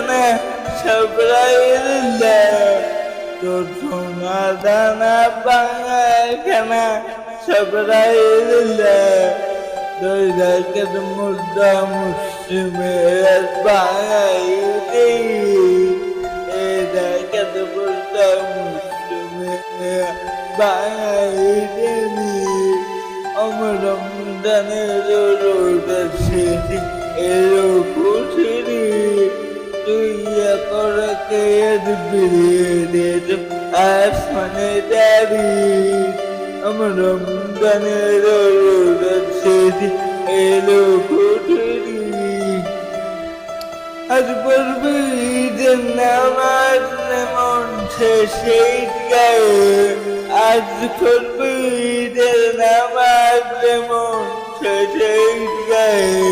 বাংলা খেনে সবরাইলে তোর সোনা দানা বাংলা খেনে সবরাইলে তুই দেখে মুদ্রা মুসলিমের বাঙাই এ দেখে মুদ্রা মুসলিমের বাঙাই আমার রমজানের রোজার শেষে এলো করকে বিরিয়ে দিয়েছ আসমানে দাবি। আমার রমজানের রোজার এলো খুশিরি আজ পড়বি ঈদের নামাজ মন শেষে গায়ে আজ করবি ঈদের নামাজ মন শেষে গায়ে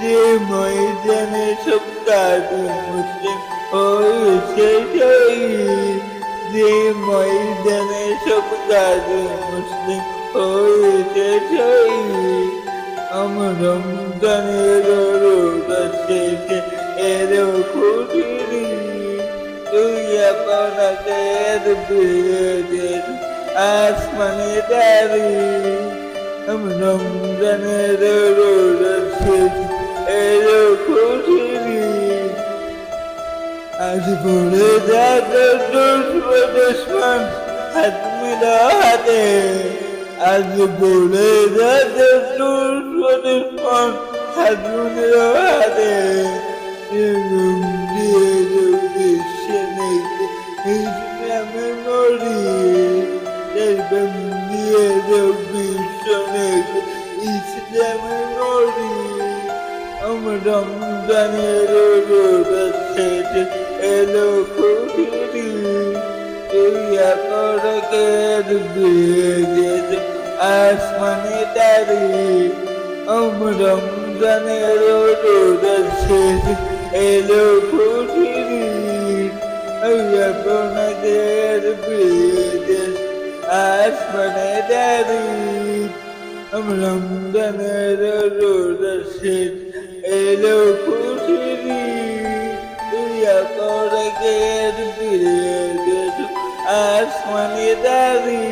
যে ময়দানে সব কাজ মুসলিম হয়েছে শহীদ যে ময়দানে সব কাজ মুসলিম হয়েছে শহীদ আমার রমজানের রোজা শেষে এলো খুশিরি তুই বিয়ে দিন আসমানে দাঁড়ি আমার রমজানের রোজা শেষে دیوونه درد دوست و دشمن. حد میدهده از دیوونه درد دوست و دشمن. حد میدهده دیوونه دیرو بشنیده هیچ نمیماری دربم دیرو بشنیده هیچ نمیماری عمرم زنی رو رو بسیده এলো খুশিরি তুই করকে আসমানে আমার রমজানের শেষে এলো খুশিরি তুই আপনাকে আসমানে দাঁড়ি রমজানের তুই করকে ফিরে গেছ আসমানে দাঁড়ি